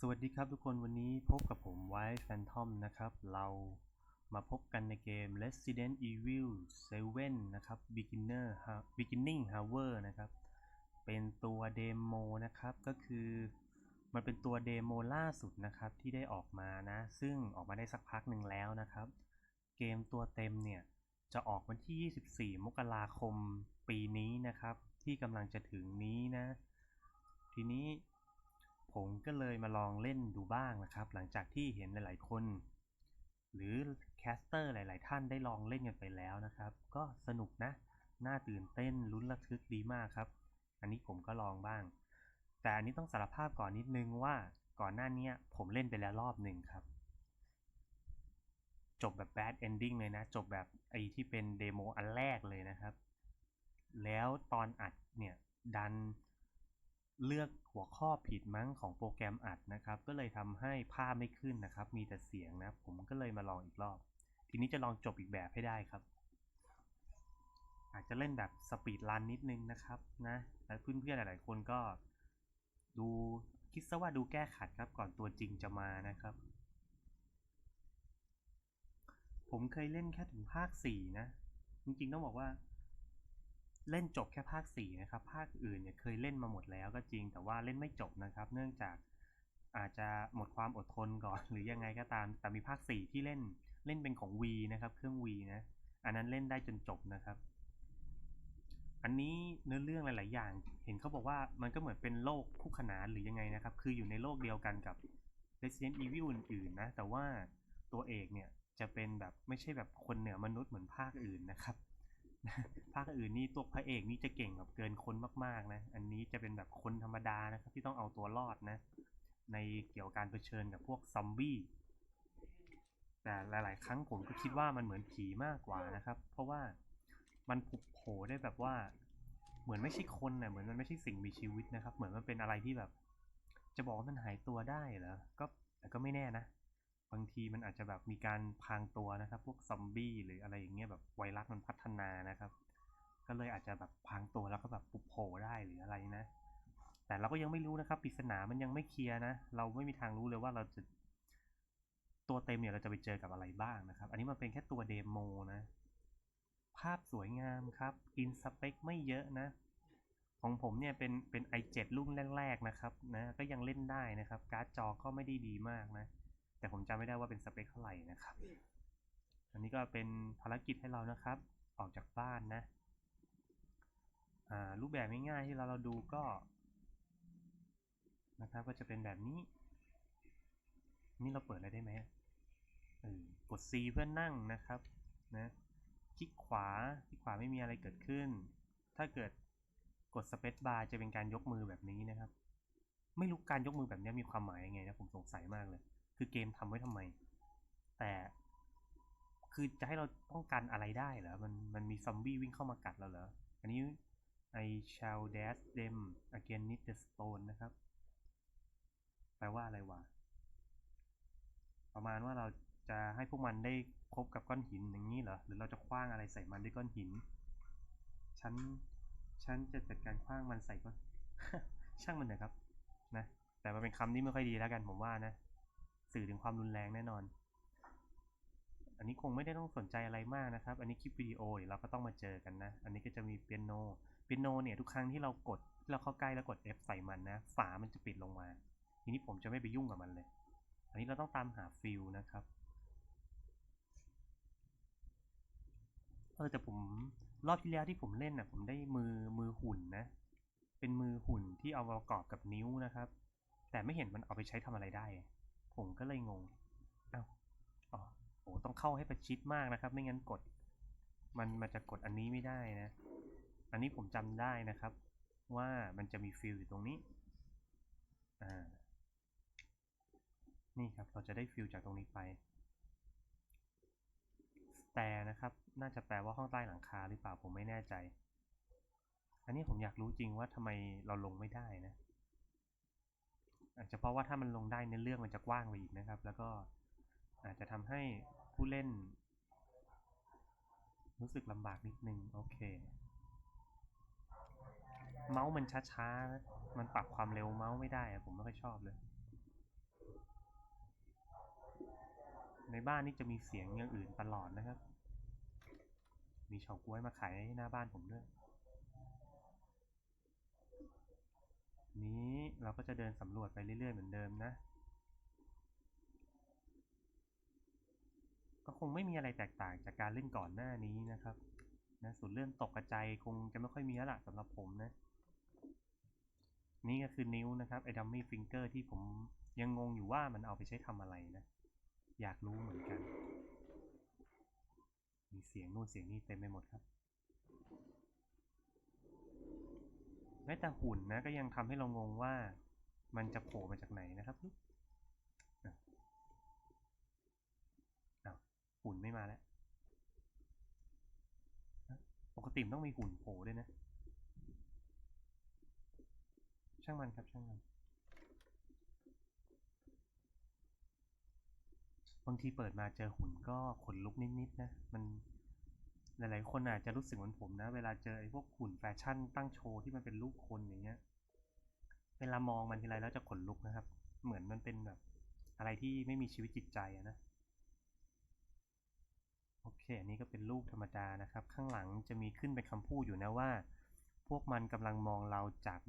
สวัสดีครับทุกคนวันนี้พบกับผมไว้แฟนทอมนะครับ เรามาพบกันในเกม Resident Evil 7 นะครับ Beginner Beginning Hour นะครับ เป็นตัวเดโมนะครับ ก็คือมันเป็นตัวเดโมล่าสุดนะครับ ที่ได้ออกมานะ ซึ่งออกมาได้สักพักหนึ่งแล้วนะครับ เกมตัวเต็มเนี่ย จะออกวันที่ 24 มกราคมปีนี้นะครับ ที่กำลังจะถึงนี้นะ ทีนี้ ผมก็เลยมาลองเล่นดูบ้างนะครับ หลังจากที่เห็นหลาย ๆ คน หรือแคสเตอร์หลาย ๆ ท่านได้ลองเล่นกันไปแล้วนะครับ ก็สนุกนะ น่าตื่นเต้นลุ้นระทึกดีมากครับ อันนี้ผมก็ลองบ้าง แต่อันนี้ต้องสารภาพก่อนนิดนึงว่าก่อนหน้านี้ผมเล่นไปแล้วรอบหนึ่งครับ จบแบบ bad ending เลยนะ จบแบบไอ้ที่เป็นเดโมอันแรกเลยนะครับ แล้วตอนอัดเนี่ยดัน เลือกหัวข้อผิดมั้งของโปรแกรมอัดนะครับ ก็เลยทำให้ภาพไม่ขึ้นนะครับ มีแต่เสียงนะ ผมก็เลยมาลองอีกรอบ ทีนี้จะลองจบอีกแบบให้ได้ครับ อาจจะเล่นแบบสปีดรันนิดนึงนะครับนะแล้วเพื่อนๆหลายๆคนก็ดูคิดซะว่าดูแก้ขัดครับก่อนตัวจริงจะมานะครับ ผมเคยเล่นแค่ถึงภาคสี่นะ จริงๆต้องบอกว่า เล่นจบแค่ภาคสี่นะครับภาคอื่นเนี่ยเคยเล่นมาหมดแล้วก็จริง แต่ว่าเล่นไม่จบนะครับ เนื่องจากอาจจะหมดความอดทนก่อน หรือยังไงก็ตาม แต่มีภาคสี่ที่เล่นเล่นเป็นของ V นะครับ เครื่อง V นะอันนั้นเล่นได้จนจบนะครับ อันนี้เนื้อเรื่องหลาย ๆ อย่าง เห็นเขาบอกว่ามันก็เหมือนเป็นโลกคู่ขนานหรือยังไงนะครับ คืออยู่ในโลกเดียวกันกับ Resident Evil อื่น ๆ นะ แต่ว่าตัวเอกเนี่ยจะเป็นแบบไม่ใช่แบบคนเหนือมนุษย์เหมือนภาคอื่นนะครับ ภาคอื่นนี่ตัวพระเอกนี่จะเก่งแบบเกินคนมากๆนะ อันนี้จะเป็นแบบคนธรรมดานะครับที่ต้องเอาตัวรอดนะ ในเกี่ยวกับการเผชิญกับพวกซอมบี้ แต่หลาย ๆ ครั้งผมก็คิดว่ามันเหมือนผีมากกว่านะครับ เพราะว่ามันผุบโผล่ได้แบบว่า เหมือนไม่ใช่คนนะเหมือนมันไม่ใช่สิ่งมีชีวิตนะครับ เหมือนมันเป็นอะไรที่แบบ จะบอกว่ามันหายตัวได้เหรอก็แต่ก็ไม่แน่นะ บางทีมันอาจจะแบบมีการพรางตัวนะครับ พวกซอมบี้หรืออะไรอย่างเงี้ยแบบไวรัสมันพัฒนานะครับ ก็เลยอาจจะแบบพรางตัวแล้วก็แบบปุบโผล่ได้หรืออะไรนะ แต่เราก็ยังไม่รู้นะครับปริศนามันยังไม่เคลียร์นะ เราไม่มีทางรู้เลยว่าเราจะตัวเต็มเนี่ยเราจะไปเจอกับอะไรบ้างนะครับ อันนี้มันเป็นแค่ตัวเดโมนะ ภาพสวยงามครับ อินสเปคไม่เยอะนะ ของผมเนี่ยเป็นเป็น i7 รุ่นแรกๆนะครับนะ ก็ยังเล่นได้นะครับ การ์ดจอก็ไม่ได้ดีมากนะ แต่ผมจำไม่ได้ว่าเป็นสเปคเท่าไหร่นะครับ อันนี้ก็เป็นภารกิจให้เรานะครับ ออกจากบ้านนะอ่ารูปแบบง่ายๆที่เราเราดูก็ นะครับก็จะเป็นแบบนี้ นี่เราเปิดอะไรได้ไหมเออกด C เพื่อนั่งนะครับนะคลิกขวาคลิกขวาไม่มีอะไรเกิดขึ้น ถ้าเกิดกด Space Bar จะเป็นการยกมือแบบนี้นะครับ ไม่รู้การยกมือแบบนี้มีความหมายยังไงนะผมสงสัยมากเลย คือเกมทำไว้ทำไม แต่คือจะให้เราป้องกันอะไรได้เหรอมันมันมีซอมบี้วิ่งเข้ามากัดเราเหรอ อันนี้ I shall dash them against the stone นะครับ แปลว่าอะไรวะ ประมาณว่าเราจะให้พวกมันได้พบกับก้อนหินอย่างนี้เหรอ หรือเราจะคว้างอะไรใส่มันด้วยก้อนหิน ฉัน ฉันจะจัดการคว้างมันใส่ก้อน ช่างมันเถอะครับ นะ แต่มันเป็นคำที่ไม่ค่อยดีแล้วกันผมว่านะ สื่อถึงความรุนแรงแน่นอน อันนี้คงไม่ได้ต้องสนใจอะไรมากนะครับ อันนี้คลิปวิดีโอเดี๋ยวเราก็ต้องมาเจอกันนะ อันนี้ก็จะมีเปียโน เปียโนเนี่ยทุกครั้งที่เรากดที่เราเข้าใกล้แล้วกด F ใส่มันนะ ฝามันจะปิดลงมา ทีนี้ผมจะไม่ไปยุ่งกับมันเลย อันนี้เราต้องตามหาฟิลนะครับ เออแต่ผมรอบที่แล้วที่ผมเล่นน่ะผมได้มือมือหุ่นนะ เป็นมือหุ่นที่เอามาประกอบกับนิ้วนะครับ แต่ไม่เห็นมันเอาไปใช้ทำอะไรได้ ผมก็เลยงงอ้าวอ๋อโหต้องเข้าให้ประชิดมากนะครับ ไม่งั้นกด มันมันจะกดอันนี้ไม่ได้นะ อันนี้ผมจำได้นะครับ ว่ามันจะมีฟิลอยู่ตรงนี้ อ่า นี่ครับ เราจะได้ฟิลจากตรงนี้ไปแต่นะครับ น่าจะแปลว่าห้องใต้หลังคาหรือเปล่าผมไม่แน่ใจ อันนี้ผมอยากรู้จริงว่าทำไมเราลงไม่ได้นะ อาจจะเพราะว่าถ้ามันลงได้ในเรื่องมันจะกว้างไปอีกนะครับ แล้วก็อาจจะทำให้ผู้เล่น รู้สึกลำบากนิดนึงโอเคเมาส์มันช้าๆ มันปรับความเร็วเมาส์ไม่ได้อะผมไม่ค่อยชอบเลย ในบ้านนี่จะมีเสียงอย่างอื่นตลอดนะครับ มีเฉาก๊วยมาขายหน้าบ้านผมด้วย นี้เราก็จะเดินสำรวจไปเรื่อยๆเหมือนเดิมนะ ก็คงไม่มีอะไรแตกต่างจากการเล่นก่อนหน้านี้นะครับนะส่วนเรื่องตกกระจายคงจะไม่ค่อยมีแล้วล่ะสำหรับผมนะ นี่ก็คือนิ้วนะครับไอ้ดัมมี่ฟิงเกอร์ที่ผมยังงงอยู่ว่ามันเอาไปใช้ทำอะไรนะ อยากรู้เหมือนกัน มีเสียงนู่นเสียงนี่เต็มไปหมดครับ แม้แต่หุ่นนะก็ยังทำให้เรางงว่ามันจะโผล่มาจากไหนนะครับหุ่นไม่มาแล้ว ปกติต้องมีหุ่นโผล่ด้วยนะ ช่างมันครับช่างมันบางทีเปิดมาเจอหุ่นก็ขนลุกนิดๆนะ มัน หลายๆคนอาจจะรู้สึกเหมือนผมนะ เวลาเจอไอ้พวกหุ่นแฟชั่นตั้งโชว์ที่มันเป็นรูปคนอย่างเงี้ย เวลามองมันทีไรแล้วจะขนลุกนะครับ เหมือนมันเป็นแบบอะไรที่ไม่มีชีวิตจิตใจอะนะ โอเค อันนี้ก็เป็นรูปธรรมดานะครับ ข้างหลังจะมีขึ้นเป็นคำพูดอยู่นะว่า พวกมันกำลังมองเราจาก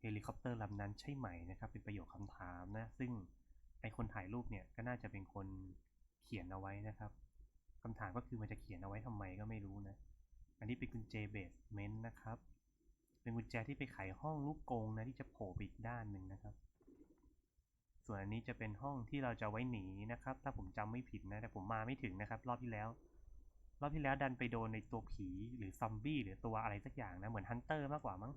เฮลิคอปเตอร์ลำนั้นใช่ไหมนะครับ เป็นประโยคคำถามนะ ซึ่งไอคนถ่ายรูปเนี่ยก็น่าจะเป็นคนเขียนเอาไว้นะครับ คำถามก็คือมันจะเขียนเอาไว้ทำไมก็ไม่รู้นะ อันนี้เป็นกุญแจเบสเมนต์นะครับ เป็นกุญแจที่ไปไขห้องลูกกงนะที่จะโผล่ไปอีกด้านหนึ่งนะครับ ส่วนอันนี้จะเป็นห้องที่เราจะไว้หนีนะครับ ถ้าผมจำไม่ผิดนะแต่ผมมาไม่ถึงนะครับ รอบที่แล้ว รอบที่แล้วดันไปโดนในตัวผีหรือซอมบี้หรือตัวอะไรสักอย่างนะเหมือนฮันเตอร์มากกว่ามั้ง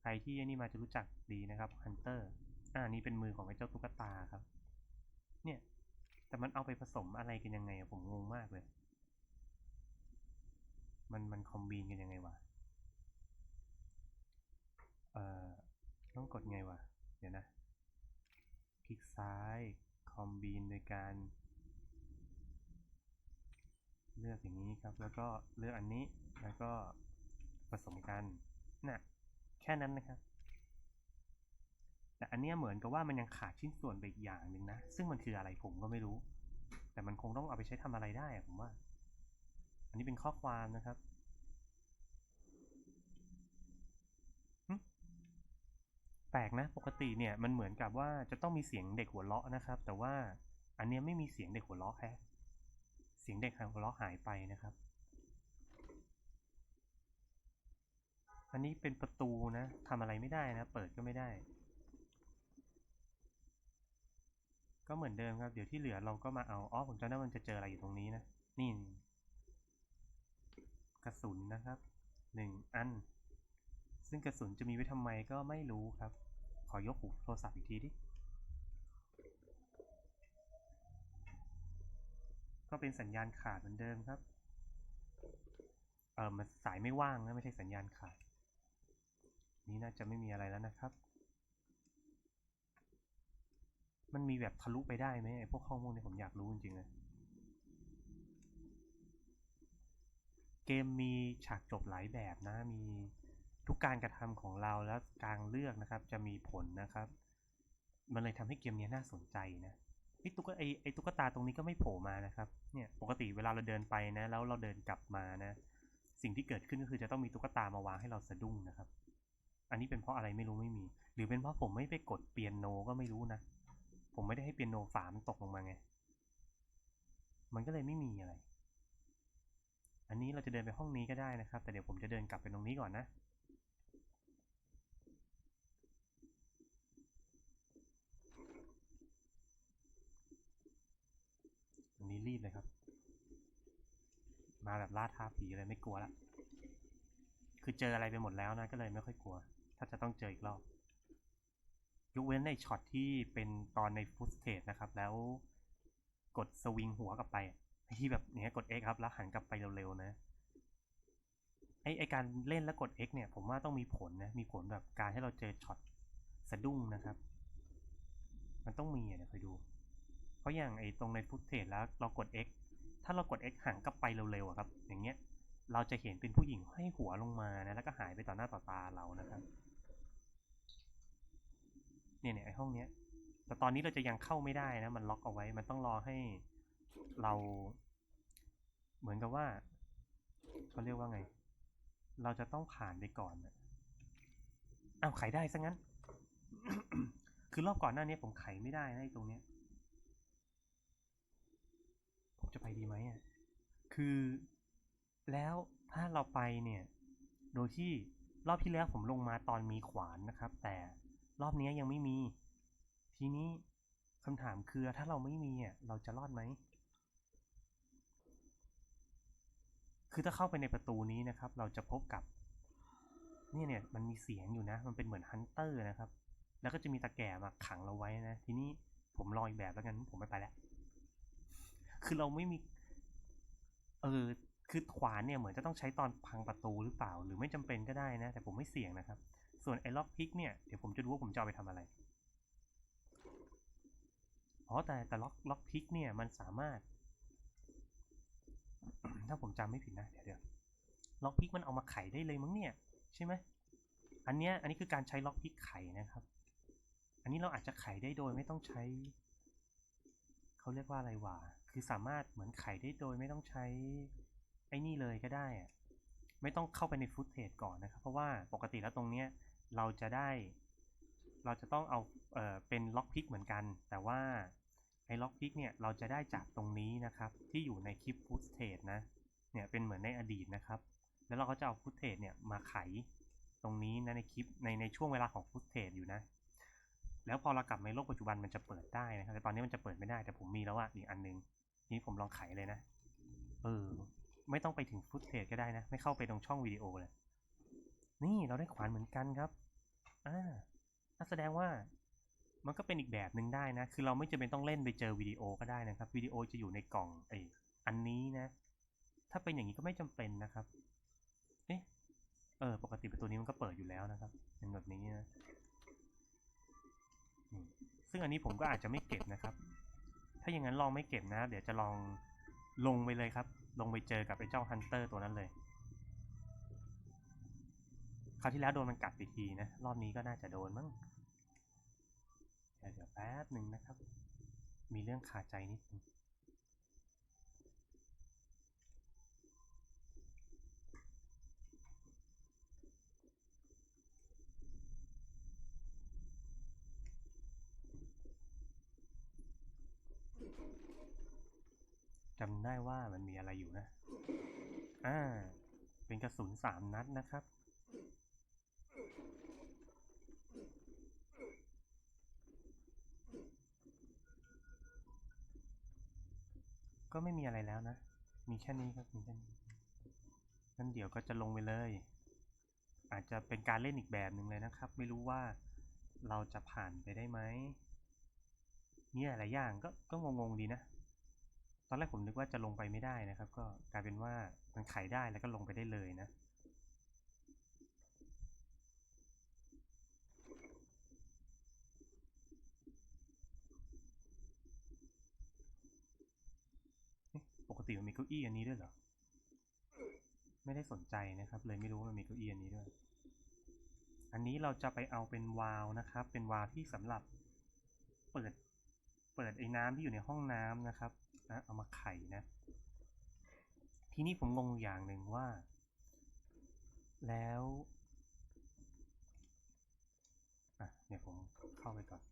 ใครที่นี่มาจะรู้จักดีนะครับฮันเตอร์อ่านี่เป็นมือของไอ้เจ้าตุ๊กตาครับ เนี่ย แต่มันเอาไปผสมอะไรกันยังไงอะผมงงมากเลย มันมันคอมบีนกันยังไงวะ เอ่อ ต้องกดไงวะ เดี๋ยวนะ คลิกซ้ายคอมบีนโดยการ เลือกอย่างนี้ครับ แล้วก็เลือกอันนี้ แล้วก็ผสมกัน น่ะ แค่นั้นนะครับ แต่อันเนี้ยเหมือนกับว่ามันยังขาดชิ้นส่วนไปอีกอย่างหนึ่งนะ ซึ่งมันคืออะไรผมก็ไม่รู้ แต่มันคงต้องเอาไปใช้ทำอะไรได้ผมว่า อันนี้เป็นข้อความนะครับแปลกนะปกติเนี่ยมันเหมือนกับว่าจะต้องมีเสียงเด็กหัวเราะนะครับ แต่ว่าอันเนี้ยไม่มีเสียงเด็กหัวเราะแฮะเสียงเด็กหัวเราะหายไปนะครับ อันนี้เป็นประตูนะทำอะไรไม่ได้นะ เปิดก็ไม่ได้ ก็เหมือนเดิมครับ เดี๋ยวที่เหลือเราก็มาเอาอ๋อผมจำได้ว่ามันจะเจออะไรอยู่ตรงนี้นะ นี่กระสุนนะครับหนึ่งอัน ซึ่งกระสุนจะมีไว้ทำไมก็ไม่รู้ครับ ขอยกหูโทรศัพท์อีกทีดิก็เป็นสัญญาณขาดเหมือนเดิมครับ เออมันสายไม่ว่างนะไม่ใช่สัญญาณขาด นี่น่าจะไม่มีอะไรแล้วนะครับ มันมีแบบทะลุไปได้ไหมไอ้พวกข้อมูลเนี่ยผมอยากรู้จริงๆเลยเกมมีฉากจบหลายแบบนะ มีทุกการกระทำของเราแล้วการเลือกนะครับ จะมีผลนะครับ มันเลยทำให้เกมนี้น่าสนใจนะไอ้ตุ๊กไอ้ไอ้ตุ๊กตาตรงนี้ก็ไม่โผล่มานะครับ เนี่ยปกติเวลาเราเดินไปนะ แล้วเราเดินกลับมานะ สิ่งที่เกิดขึ้นก็คือจะต้องมีตุ๊กตามาวางให้เราสะดุ้งนะครับ อันนี้เป็นเพราะอะไรไม่รู้ไม่มี หรือเป็นเพราะผมไม่ไปกดเปียโนก็ไม่รู้นะ ผมไม่ได้ให้เปียโนฝามันตกลงมาไง มันก็เลยไม่มีอะไร อันนี้เราจะเดินไปห้องนี้ก็ได้นะครับ แต่เดี๋ยวผมจะเดินกลับไปตรงนี้ก่อนนะ อันนี้รีบเลยครับ มาแบบล่าท้าผีเลยไม่กลัวละ คือเจออะไรไปหมดแล้วนะ ก็เลยไม่ค่อยกลัว ถ้าจะต้องเจออีกรอบ ยกเว้นในช็อตที่เป็นตอนในฟุตเทจนะครับ แล้วกดสวิงหัวกลับไปที่แบบเนี้ยกด X ครับแล้วหันกลับไปเร็วๆนะไอไอการเล่นแล้วกด X เนี่ย ผมว่าต้องมีผลนะ มีผลแบบการให้เราเจอช็อตสะดุ้งนะครับ มันต้องมีอะเดี๋ยคอยดู เพราะอย่างไอตรงในฟุตเทจแล้วเรากด X ถ้าเรากด X หันกลับไปเร็วๆอะครับ อย่างเงี้ย เราจะเห็นเป็นผู้หญิงให้หัวลงมานะแล้วก็หายไปต่อหน้าต่อตาเรานะครับ เนี่ยเนี่ยไอห้องเนี้ย แต่ตอนนี้เราจะยังเข้าไม่ได้นะ มันล็อกเอาไว้ มันต้องรอให้เรา เหมือนกับว่าเขาเรียกว่าไง เราจะต้องผ่านไปก่อนนะอ้าวไขได้ซะงั้น คือรอบก่อนหน้านี้ผมไขไม่ได้นะไอ้ตรงเนี้ย ผมจะไปดีไหมอะ คือแล้วถ้าเราไปเนี่ย โดยที่รอบที่แล้วผมลงมาตอนมีขวานนะครับ แต่ รอบนี้ยังไม่มี ทีนี้คำถามคือถ้าเราไม่มีอะเราจะรอดไหม คือถ้าเข้าไปในประตูนี้นะครับ เราจะพบกับนี่เนี่ยมันมีเสียงอยู่นะ มันเป็นเหมือนฮันเตอร์นะครับ แล้วก็จะมีตะแก่มาขังเราไว้นะ ทีนี้ผมรออีกแบบแล้วกันผมไม่ไปแล้ว คือเราไม่มี เออคือขวานเนี่ยเหมือนจะต้องใช้ตอนพังประตูหรือเปล่า หรือไม่จำเป็นก็ได้นะ แต่ผมไม่เสี่ยงนะครับ ส่วนไอ้ล็อกพิกเนี่ย เดี๋ยวผมจะดูว่าผมจะเอาไปทำอะไรอ๋อแต่แต่ล็อกล็อกพิกเนี่ยมันสามารถ ถ้าผมจำไม่ผิดนะ เดี๋ยวเดี๋ยวล็อกพิกมันเอามาไขได้เลยมั้งเนี่ย ใช่ไหม อันเนี้ยอันนี้คือการใช้ล็อกพิกไขนะครับ อันนี้เราอาจจะไขได้โดยไม่ต้องใช้ เขาเรียกว่าอะไรวะ คือสามารถเหมือนไขได้โดยไม่ต้องใช้ไอ้นี่เลยก็ได้อะไม่ต้องเข้าไปในฟุตเทจก่อนนะครับ เพราะว่าปกติแล้วตรงเนี้ย เราจะได้เราจะต้องเอาเออเป็นล็อกพิกเหมือนกัน แต่ว่าไอ้ล็อกพิกเนี่ยเราจะได้จากตรงนี้นะครับที่อยู่ในคลิปฟุตเทจนะเนี่ยเป็นเหมือนในอดีตนะครับ แล้วเราก็จะเอาฟุตเทจเนี่ยมาไขตรงนี้นะในคลิปในในช่วงเวลาของฟุตเทจอยู่นะ แล้วพอเรากลับในโลกปัจจุบันมันจะเปิดได้นะครับแต่ตอนนี้มันจะเปิดไม่ได้แต่ผมมีแล้วอะอีกอันนึงนี้ผมลองไขเลยนะเออไม่ต้องไปถึงฟุตเทจก็ได้นะ ไม่เข้าไปตรงช่องวิดีโอเลย นี่เราได้ขวานเหมือนกันครับ อ่านั่นแสดงว่ามันก็เป็นอีกแบบหนึ่งได้นะ คือเราไม่จำเป็นต้องเล่นไปเจอวิดีโอก็ได้นะครับ วิดีโอจะอยู่ในกล่องไออันนี้นะ ถ้าเป็นอย่างนี้ก็ไม่จำเป็นนะครับ เอ๊ะ เออ ปกติประตูนี้มันก็เปิดอยู่แล้วนะครับเป็นแบบนี้นะ ซึ่งอันนี้ผมก็อาจจะไม่เก็บนะครับ ถ้าอย่างนั้นลองไม่เก็บนะ เดี๋ยวจะลองลงไปเลยครับ ลงไปเจอกับไอ้เจ้าฮันเตอร์ตัวนั้นเลย คราวที่แล้วโดนมันกัดไปทีนะ รอบนี้ก็น่าจะโดนมั้งเดี๋ยวแป๊บหนึ่งนะครับ มีเรื่องคาใจนิดนึงจำได้ว่ามันมีอะไรอยู่นะ อ่า เป็นกระสุนสามนัดนะครับ ก็ไม่มีอะไรแล้วนะ มีแค่นี้ครับมีแค่นี้งั้นเดี๋ยวก็จะลงไปเลย อาจจะเป็นการเล่นอีกแบบหนึ่งเลยนะครับ ไม่รู้ว่าเราจะผ่านไปได้ไหมมีหลายอย่างก็ก็งงๆดีนะ ตอนแรกผมนึกว่าจะลงไปไม่ได้นะครับ ก็กลายเป็นว่ามันไขได้แล้วก็ลงไปได้เลยนะ เอ๊ะปก ติมันมีเก้าอี้อันนี้ด้วยเหรอ ไม่ได้สนใจนะครับ เลยไม่รู้ว่ามันมีเก้าอี้อันนี้ด้วย อันนี้เราจะไปเอาเป็นวาล์วนะครับ เป็นวาล์วที่สำหรับเปิดเปิดไอ้น้ำที่อยู่ในห้องน้ำนะครับนะเอามาไขนะ ทีนี้ผมงงอย่างหนึ่งว่า แล้วอะเนี่ยผมเข้าไปก่อน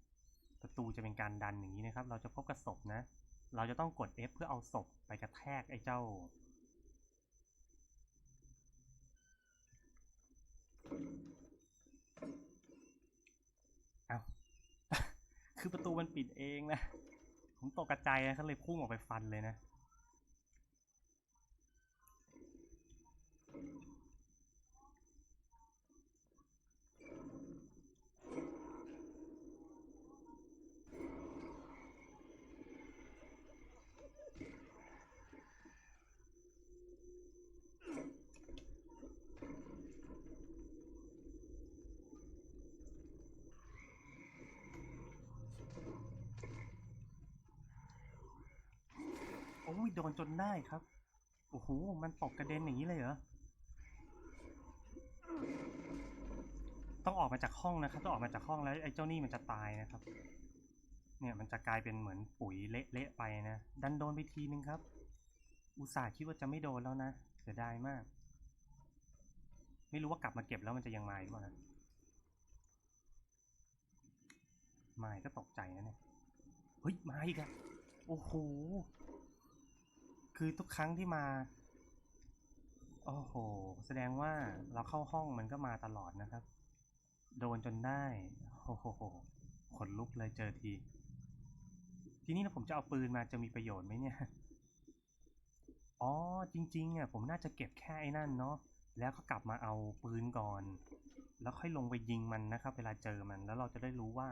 ประตูจะเป็นการดันอย่างนี้นะครับ เราจะพบกับศพนะ เราจะต้องกด F เพื่อเอาศพไปกระแทกไอ้เจ้า เอาคือประตูมันปิดเองนะ ผมตกกระจายนะเขาเลยพุ่งออกไปฟันเลยนะ โดนจนได้ครับ โอ้โห มันตกกระเด็นอย่างนี้เลยเหรอ ต้องออกมาจากห้องนะครับ ต้องออกมาจากห้องแล้ว ไอ้เจ้านี่มันจะตายนะครับ เนี่ยมันจะกลายเป็นเหมือนปุ๋ยเละๆไปนะ ดันโดนไปทีนึงครับ อุตส่าห์คิดว่าจะไม่โดนแล้วนะ เสียดายมาก ไม่รู้ว่ากลับมาเก็บแล้วมันจะยังมาอีกเปล่านะมาอีกก็ตกใจนะเนี่ย เฮ้ย มาอีกอะโอ้โห คือทุกครั้งที่มา โอ้โห แสดงว่าเราเข้าห้องมันก็มาตลอดนะครับ โดนจนได้ โอ้โหขนลุกเลยเจอที ทีนี้นะผมจะเอาปืนมาจะมีประโยชน์ไหมเนี่ย อ๋อ จริงๆอะผมน่าจะเก็บแค่ไอ้นั่นเนาะ แล้วก็กลับมาเอาปืนก่อน แล้วค่อยลงไปยิงมันนะครับ เวลาเจอมัน แล้วเราจะได้รู้ว่า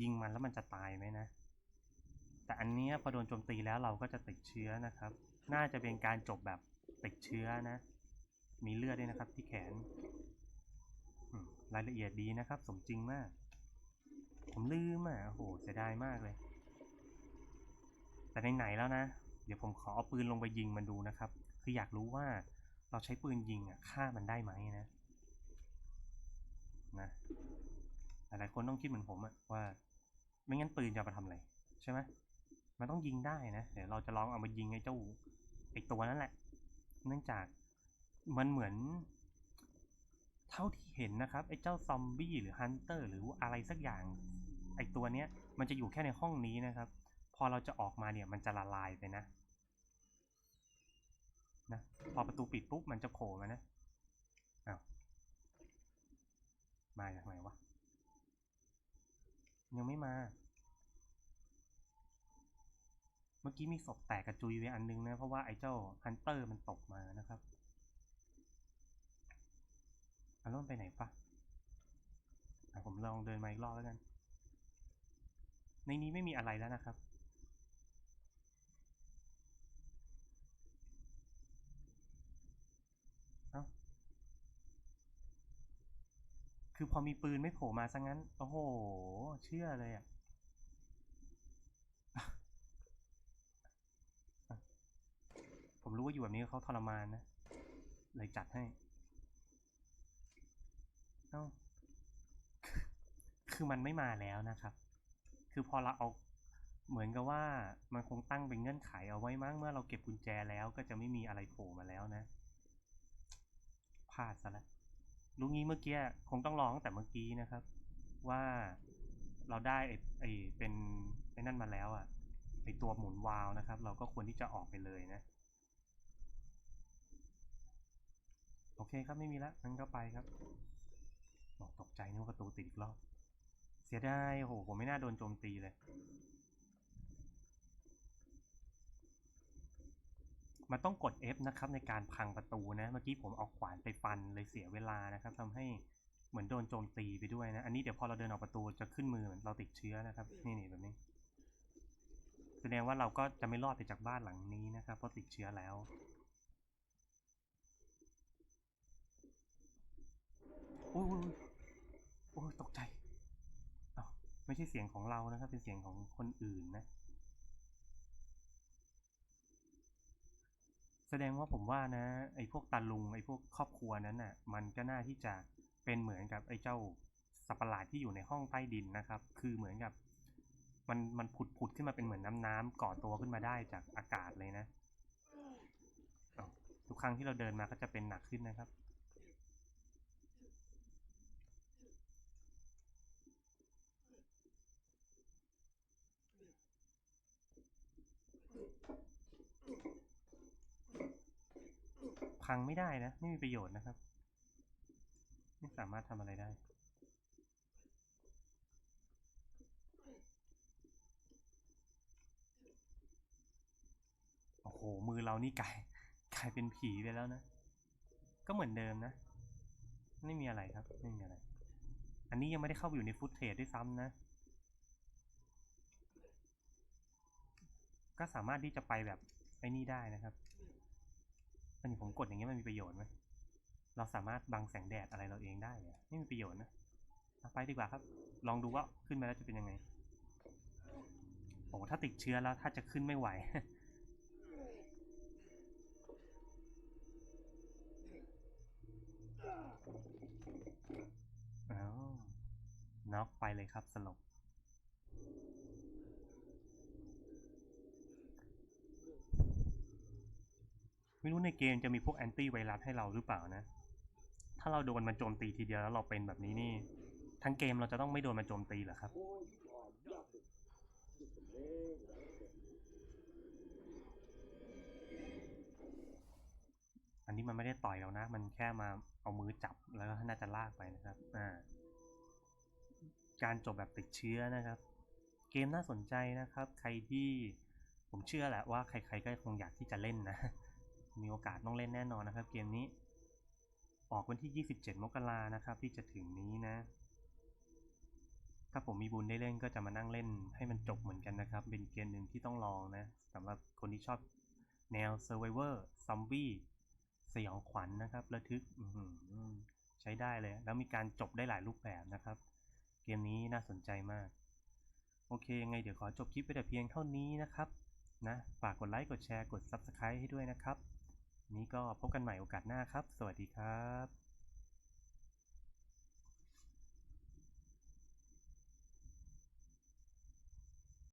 ยิงมันแล้วมันจะตายไหมนะ แต่อันนี้พอโดนโจมตีแล้วเราก็จะติดเชื้อนะครับ น่าจะเป็นการจบแบบติดเชื้อนะ มีเลือดด้วยนะครับที่แขน รายละเอียดดีนะครับ สมจริงมาก ผมลืมอะโหเสียดายมากเลย แต่ไหนๆแล้วนะ เดี๋ยวผมขอเอาปืนลงไปยิงมันดูนะครับ คืออยากรู้ว่าเราใช้ปืนยิงอะฆ่ามันได้ไหมนะ นะหลายคนต้องคิดเหมือนผมอะว่า ไม่งั้นปืนจะมาทำอะไร ใช่ไหมมันต้องยิงได้นะ เดี๋ยวเราจะลองเอามายิงไอ้เจ้า ไอตัวนั่นแหละ เนื่องจากมันเหมือน เท่าที่เห็นนะครับ ไอเจ้าซอมบี้หรือฮันเตอร์หรืออะไรสักอย่าง ไอตัวเนี้ย มันจะอยู่แค่ในห้องนี้นะครับ พอเราจะออกมาเนี่ยมันจะละลายไปนะนะพอประตูปิดปุ๊บมันจะโผล่มานะอ้าวมาจากไหนวะยังไม่มา เมื่อกี้มีศพแตกกระจุยไปอันนึงนะ เพราะว่าไอ้เจ้าฮันเตอร์มันตกมานะครับอันนั้นมันไปไหนปะผมลองเดินมาอีกรอบแล้วกัน ในนี้ไม่มีอะไรแล้วนะครับ เอ้า คือพอมีปืนไม่โผล่มาซะงั้น โอ้โห เชื่อเลยอะมรู้ ว่าอยู่แบบนี้เขาทรมานนะ เลยจัดให้ เอ้า คือมันไม่มาแล้วนะครับ คือพอเราเอาเหมือนกับว่ามันคงตั้งเป็นเงื่อนไขเอาไว้มั้งเมื่อเราเก็บกุญแจแล้วก็จะไม่มีอะไรโผล่มาแล้วนะพลาดซะแล้วรู้งี้เมื่อกี้คงต้องลองตั้งแต่เมื่อกี้นะครับ ว่าเราได้ไอ้ไอ้เป็นไอ้นั่นมาแล้วอะ่ะไอ้ตัวหมุนวาล์วนะครับ เราก็ควรที่จะออกไปเลยนะ โอเคครับไม่มีล้วงั้นก็ไปครับบอกตกใจนึกว่าประตูติดอีกรอบ เสียดายโอ้โหผมไม่น่าโดนโจมตีเลย มันต้องกด F นะครับในการพังประตูนะ เมื่อกี้ผมเอาขวานไปฟันเลยเสียเวลานะครับทำให้เหมือนโดนโจมตีไปด้วยนะ อันนี้เดี๋ยวพอเราเดินออกประตูจะขึ้นมือเหมือนเราติดเชื้อนะครับ นี่นี่แบบนี้ แสดงว่าเราก็จะไม่รอดไปจากบ้านหลังนี้นะครับเพราะติดเชื้อแล้ว อ้ยโอ้ยโอ้ยตกใจอ้าไม่ใช่เสียงของเรานะครับ เป็นเสียงของคนอื่นนะ แสดงว่าผมว่านะ ไอ้พวกตาลุง ไอ้พวกครอบครัวนั้นน่ะ มันก็น่าที่จะเป็นเหมือนกับไอ้เจ้าสัปหลาดที่อยู่ในห้องใต้ดินนะครับ คือเหมือนกับ มันมันผุดผุดขึ้นมาเป็นเหมือนน้ำน้ำก่อตัวขึ้นมาได้จากอากาศเลยนะ ทุกครั้งที่เราเดินมาก็จะเป็นหนักขึ้นนะครับ พังไม่ได้นะ ไม่มีประโยชน์นะครับ ไม่สามารถทำอะไรได้ โอ้โห มือเรานี่กลายกลายเป็นผีไปแล้วนะ ก็เหมือนเดิมนะ ไม่มีอะไรครับ ไม่มีอะไร อันนี้ยังไม่ได้เข้าไปอยู่ในฟุตเทจด้วยซ้ำนะ ก็สามารถที่จะไปแบบไอ้นี่ได้นะครับ อันผมกดอย่างเงี้ยมันมีประโยชน์ไหมเราสามารถบังแสงแดดอะไรเราเองได้อะไม่มีประโยชน์นะไปดีกว่าครับ ลองดูว่าขึ้นมาแล้วจะเป็นยังไงโอ้ถ้าติดเชื้อแล้วถ้าจะขึ้นไม่ไหวอ้าวน็อกไปเลยครับสลบ ไม่รู้ในเกมจะมีพวกแอนตี้ไวรัสให้เราหรือเปล่านะ ถ้าเราโดนมันโจมตีทีเดียวแล้วเราเป็นแบบนี้นี่ ทั้งเกมเราจะต้องไม่โดนมันโจมตีเหรอครับ อันนี้มันไม่ได้ต่อยเรานะ มันแค่มาเอามือจับแล้วก็น่าจะลากไปนะครับ อ่า การจบแบบติดเชื้อนะครับ เกมน่าสนใจนะครับ ใครที่ผมเชื่อแหละว่าใครๆก็คงอยากที่จะเล่นนะ มีโอกาสต้องเล่นแน่นอนนะครับ เกมนี้ ออกวันที่ 27 มกรานะครับ ที่จะถึงนี้นะ ถ้าผมมีบุญได้เล่นก็จะมานั่งเล่นให้มันจบเหมือนกันนะครับ เป็นเกมหนึ่งที่ต้องลองนะสำหรับคนที่ชอบแนว Survivor Zombie สยองขวัญนะครับ ระทึกใช้ได้เลย แล้วมีการจบได้หลายรูปแบบนะครับ เกมนี้น่าสนใจมาก โอเคยังไงเดี๋ยวขอจบคลิปไปแต่เพียงเท่านี้นะครับนะฝากกดไลค์ กดแชร์ กด Subscribe ให้ด้วยนะครับ นี้ก็พบกันใหม่โอกาสหน้าครับ สวัสดีครับ